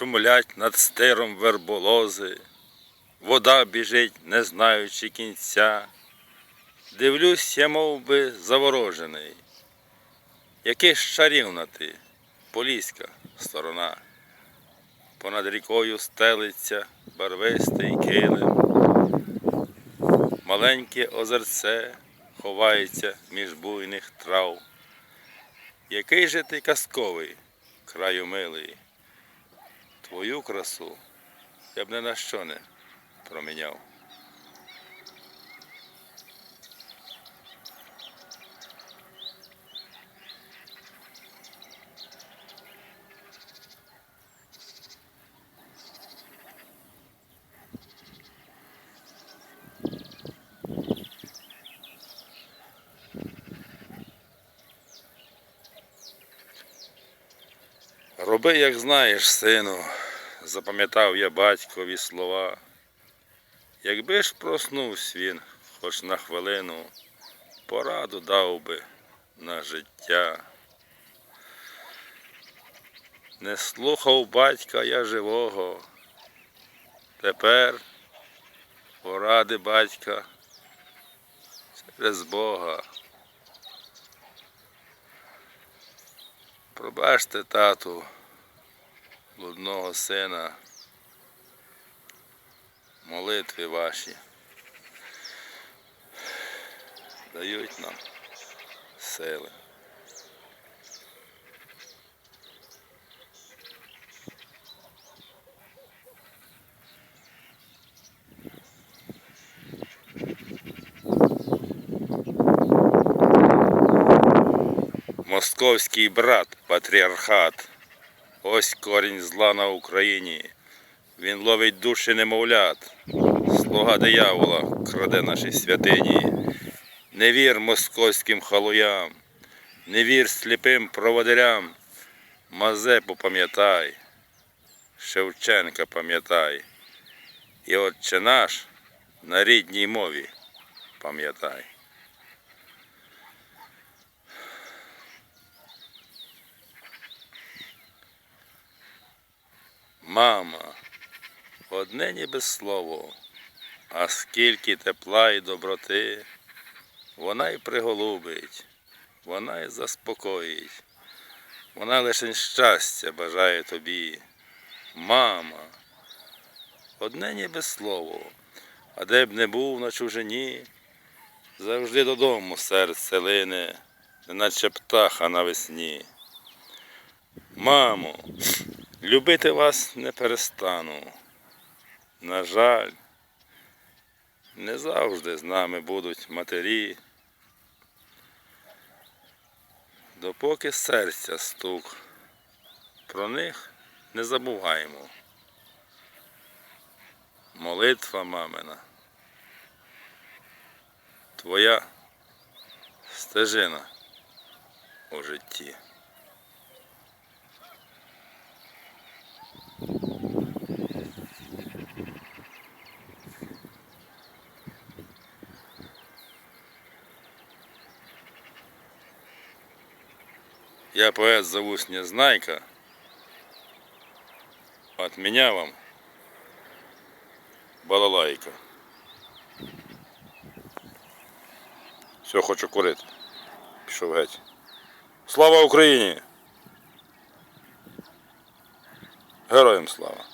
шумлять над стиром верболози, вода біжить, не знаючи кінця. Дивлюсь, я мов би, заворожений. Який ж чарівна ти, поліська сторона. Понад рікою стелиться барвистий килим. Маленьке озерце ховається між буйних трав. Який же ти казковий, краю милий, твою красу я б не на що не проміняв. Роби, як знаєш, сину, запам'ятав я батькові слова. Якби ж проснувся він хоч на хвилину, пораду дав би на життя. Не слухав батька я живого. Тепер поради батька через Бога. Пробачте тату блудного сина, молитви ваші дають нам сили. Московський брат, патріархат. Ось корінь зла на Україні. Він ловить душі немовлят. Слуга диявола краде наші святині. Не вір московським халуям, не вір сліпим проводирям. Мазепу пам'ятай, Шевченка пам'ятай. І отче наш на рідній мові пам'ятай. Мама, одне ніби слово, а скільки тепла і доброти, вона й приголубить, вона й заспокоїть, вона лише щастя бажає тобі. Мама, одне ніби слово, а де б не був на чужині, завжди додому серце лине, неначе птаха навесні. Мамо, Любити вас не перестану. На жаль, не завжди з нами будуть матері. Допоки серця стук, про них не забуваємо. Молитва мамина. Твоя стежина у житті. Я поэт зовусь Незнайка. От меня вам балалайка. Все, хочу курити. Пішов геть. Слава Україні! Героям слава!